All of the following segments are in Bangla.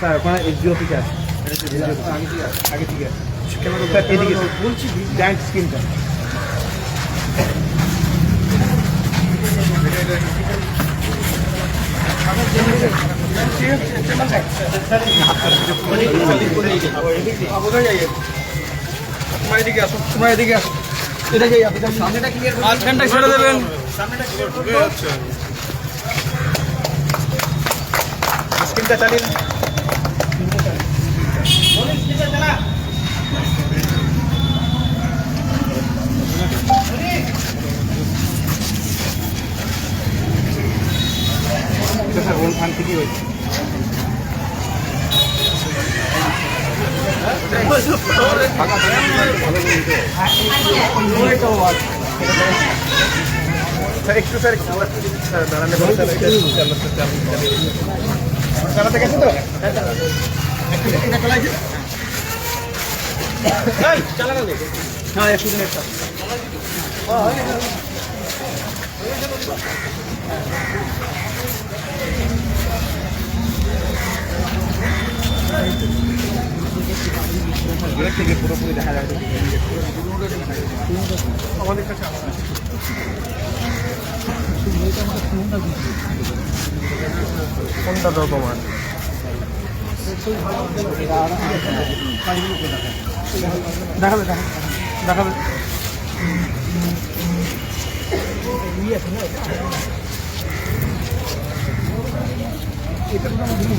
স্যার, ওখানে এসডিও থেকে আছে। আগে থেকে আছে। স্যার, এদিকে বলছি জায়েন্ট স্ক্রিনটা মাঝখানটা ছেড়ে দেবেন স্ক্রিনটা চালিয়ে দিন। এটা স্যার হয়েছে একটু স্যার দাঁড়ালে চালাতে গেছে তো হ্যাঁ একশো থেকে পুরোপুরি দেখা যায় আমাদের কাছে কোনটা রকমার? দেখাবে দেখাবে দেখাবে।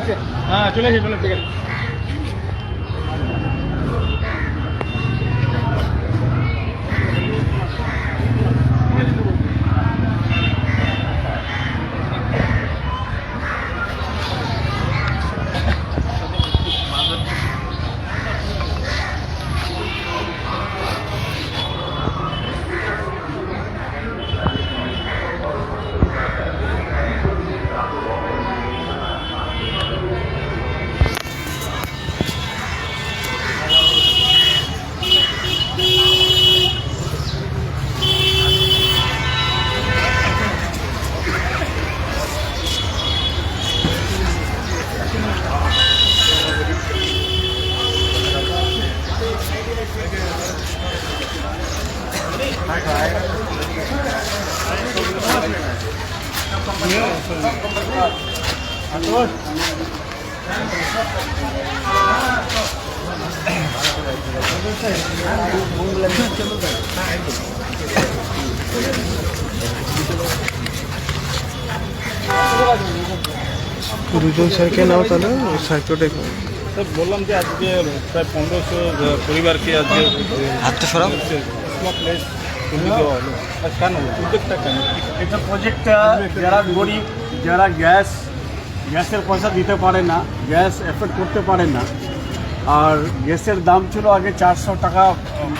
হয়েছে হ্যাঁ চলে এসে চলে ঠিক আছে। দুজন সাইকেল নাও তাহলে স্যারকে স্যার বললাম যে আজকে প্রায় পনেরোশো পরিবারকে আজকে হাতটা সরাও কেন? উদ্যোগটা কেন? এটা প্রজেক্টটা যারা গরিব যারা গ্যাস গ্যাসের পয়সা দিতে পারে না গ্যাস এফোর্ড করতে পারে না আর গ্যাসের দাম ছিল আগে চারশো টাকা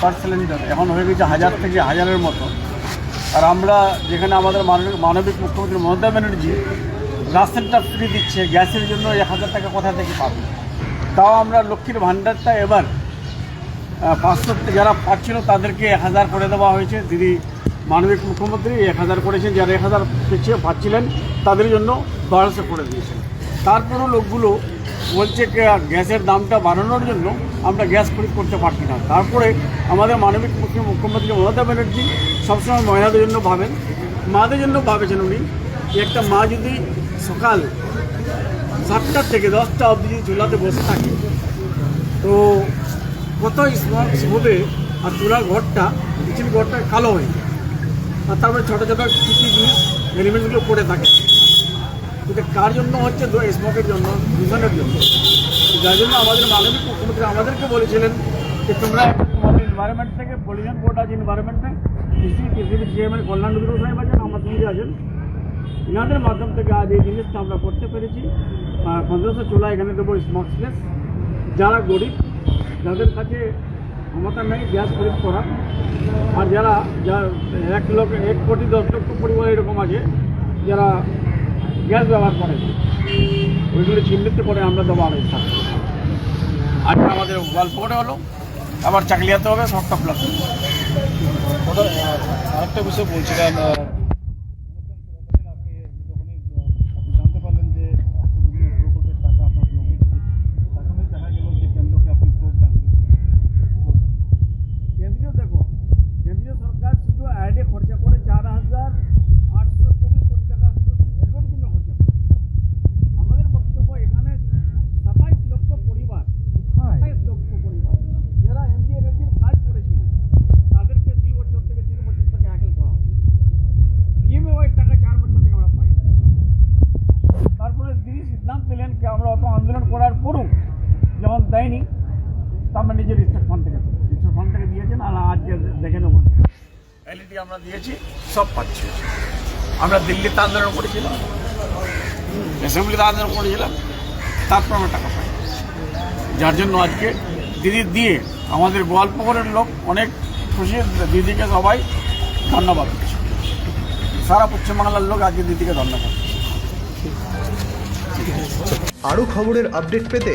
পার সিলিন্ডার এখন হয়ে গেছে হাজার থেকে হাজারের মতো। আর আমরা যেখানে আমাদের মানবিক মানবিক মুখ্যমন্ত্রী মমতা ব্যানার্জি রাশনটা ফ্রি দিচ্ছে গ্যাসের জন্য এক হাজার টাকা কোথা থেকে পাবে? তাও আমরা লক্ষ্মীর ভাণ্ডারটা এবার পাঁচশো যারা পাচ্ছিল তাদেরকে এক হাজার করে দেওয়া হয়েছে। দিদি মানবিক মুখ্যমন্ত্রী এক হাজার করেছেন, যারা এক হাজার পিছিয়ে পাচ্ছিলেন, তাদের জন্য বারোশো করে দিয়েছেন। তারপরও লোকগুলো বলছে গ্যাসের দামটা বাড়ানোর জন্য আমরা গ্যাস খরিদ করতে পারছি না। তারপরে আমাদের মানবিক মুখ্য- মুখ্যমন্ত্রী মমতা ব্যানার্জি সবসময় মহিলাদের জন্য ভাবেন, মাদের জন্য ভাবেছেন উনি একটা মা যদি সকাল সাতটার থেকে দশটা অবধি চুলাতে বসে থাকে, তো কত স্মোক আর চুলার ঘরটা কিচেন ঘরটা কালো হয়ে যায়। আর তারপরে ছোটো ছোটো কী কী জিনিস, এলিমেন্টসগুলো পড়ে থাকে। এটা কার জন্য হচ্ছে? স্মোকের জন্য দূষণের জন্য। যার জন্য আমাদের মানবিক মুখ্যমন্ত্রী আমাদেরকে বলেছিলেন যে তোমরা এনভায়রনমেন্ট থেকে পলিউশন বোর্ড আছে এনভায়রনমেন্টে কৃষি কৃষি চেয়ারম্যান কল্যাণ রুদ্র সাহেব আছেন, আমার সঙ্গে আছেন। এনাদের মাধ্যম থেকে আজ এই জিনিসটা আমরা করতে পেরেছি। পঞ্চাশশো চুলা এখানে দেবো স্মোকসলেস যারা গরিব যাদের কাছে ক্ষমতা নেই গ্যাস খরিদ করা আর যারা যা এক লক্ষ এক কোটি দশ লক্ষ পরিবার এরকম আছে যারা গ্যাস ব্যবহার করে। ওইগুলো চিহ্নিত করে আমরা দেবো আড়াই আজকে আমাদের গল্পটা হলো আবার চাকরি চাকলিয়াতে হবে সবটা প্লাস আরেকটা বিষয় বলছিলাম আহ, আপনি যখনই আহ, আপনি জানতে পারলেন যে একশো দুদিনের প্রকল্পের টাকা আপনার ব্লকে তখনই দেখা গেল যে কেন্দ্রকে আপনি ক্ষোভ ডাকলেন কেন্দ্রীয় দেখো কেন্দ্রীয় সরকার শুধু অ্যাডে খরচা করে চার হাজার আটশো চব্বিশ কোটি টাকা শুধু এগুলোর জন্য খরচা করে আমাদের বক্তব্য এখানে সাতাইশ লক্ষ পরিবার সাতাইশ লক্ষ পরিবার যারা এমজি এনার্জির কাজ করেছিলেন তাদেরকে দুই বছর থেকে তিন বছর থেকে হ্যাকেল করা হবে পিএমএওয়াই টাকা চার বছর থেকে আমরা পাই তারপরে তিনি সিদ্ধান্ত নিলেন কি আমরা অত আন্দোলন করার পরও যখন দেয়নি তা আমরা নিজের স্টেট ফান্ড থেকে স্টেট ফান্ড থেকে দিয়েছেন আর আজকে দেখে নেব। এলইডি আমরা দিয়েছি সব পাচ্ছি। আমরা দিল্লিতে আন্দোলন করেছিলাম অ্যাসেম্বলিতে আন্দোলন করেছিলাম তারপর আমরা টাকা পাই যার জন্য আজকে দিদি দিয়ে আমাদের গোয়ালপুকুরের লোক অনেক খুশি দিদিকে সবাই ধন্যবাদ দিচ্ছে। সারা পশ্চিমবাংলার লোক আজকে দিদিকে ধন্যবাদ আরও খবরের আপডেট পেতে